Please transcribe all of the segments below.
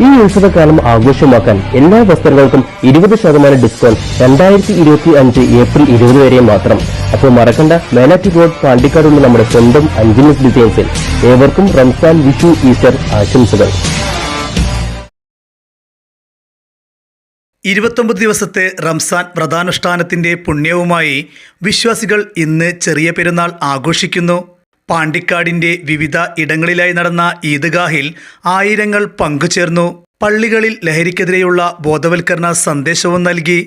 ഈ ഉത്സവകാലം ആഘോഷമാക്കാൻ എല്ലാ വസ്ത്രങ്ങൾക്കും ഇരുപത് ശതമാനം ഡിസ്കൗണ്ട് രണ്ടായിരത്തി ഇരുപത്തി അഞ്ച് ഏപ്രിൽ ഇരുപത് വരെ മാത്രം. അപ്പോൾ മറക്കണ്ട മേലാറ്റി റോഡ് പാണ്ടിക്കാടുള്ള നമ്മുടെ സ്വന്തം അഞ്ചിനസ് ഡിസൈൻസിൽ ഏവർക്കും റംസാൻ വിഷു ഈസ്റ്റർ ആശംസകൾ. ഇരുപത്തൊമ്പത് ദിവസത്തെ റംസാൻ വ്രതാനുഷ്ഠാനത്തിന്റെ പുണ്യവുമായി വിശ്വാസികൾ ഇന്ന് ചെറിയ പെരുന്നാൾ ആഘോഷിക്കുന്നു. പാണ്ടിക്കാടിന്റെ വിവിധ ഇടങ്ങളിലായി നടന്ന ഈദ്ഗാഹിൽ ആയിരങ്ങൾ പങ്കുചേർന്നു. പള്ളികളിൽ ലഹരിക്കെതിരെയുള്ള ബോധവൽക്കരണ സന്ദേശവും നൽകി.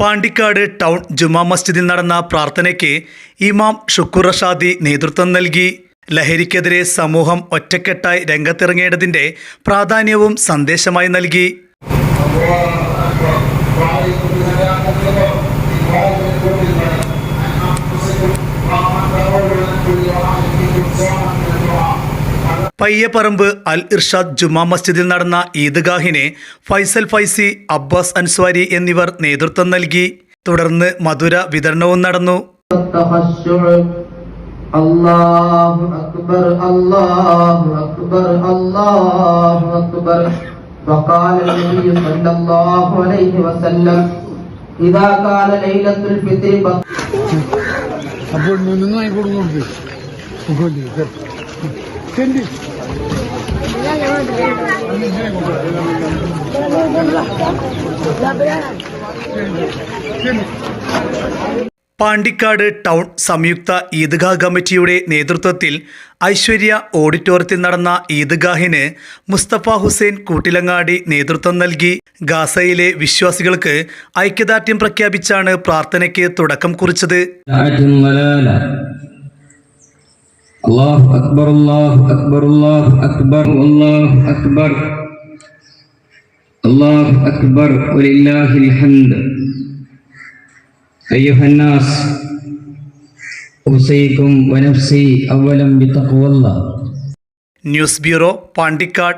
പാണ്ടിക്കാട് ടൗൺ ജുമാ മസ്ജിദിൽ നടന്ന പ്രാർത്ഥനയ്ക്ക് ഇമാം ഷുക്കൂർ റഷാദി നേതൃത്വം നൽകി. ലഹരിക്കെതിരെ സമൂഹം ഒറ്റക്കെട്ടായി രംഗത്തിറങ്ങേണ്ടതിന്റെ പ്രാധാന്യവും സന്ദേശമായി നൽകി. പയ്യപ്പറമ്പ് അൽ ഇർഷാദ് ജുമാ മസ്ജിദിൽ നടന്ന ഈദ്ഗാഹിന് ഫൈസൽ ഫൈസി അബ്ബാസ് അൻസ്വാരി എന്നിവർ നേതൃത്വം നൽകി തുടർന്ന് മധുര വിതരണവും നടന്നു التخشع الله أكبر الله أكبر الله أكبر وقال النبي صلى الله عليه وسلم إذا كان ليلة الفطر بط- അപ്പോൾ നന്നായി കൊടുക്കുന്നുണ്ട് ചെല്ലി പാണ്ടിക്കാട് ടൗൺ സംയുക്ത ഈദ്ഗാ കമ്മിറ്റിയുടെ നേതൃത്വത്തിൽ ഐശ്വര്യ ഓഡിറ്റോറിയത്തിൽ നടന്ന ഈദ്ഗാഹിന് മുസ്തഫ ഹുസൈൻ കൂട്ടിലങ്ങാടി നേതൃത്വം നൽകി. ഗാസയിലെ വിശ്വാസികൾക്ക് ഐക്യദാർഢ്യം പ്രഖ്യാപിച്ചാണ് പ്രാർത്ഥനയ്ക്ക് തുടക്കം കുറിച്ചത്. الله أكبر الله أكبر الله أكبر الله أكبر الله أكبر ولله الحمد أيها الناس أوصيكم ونفسي أولا بتقوى الله ന്യൂസ് ബ്യൂറോ പാണ്ടിക്കാട്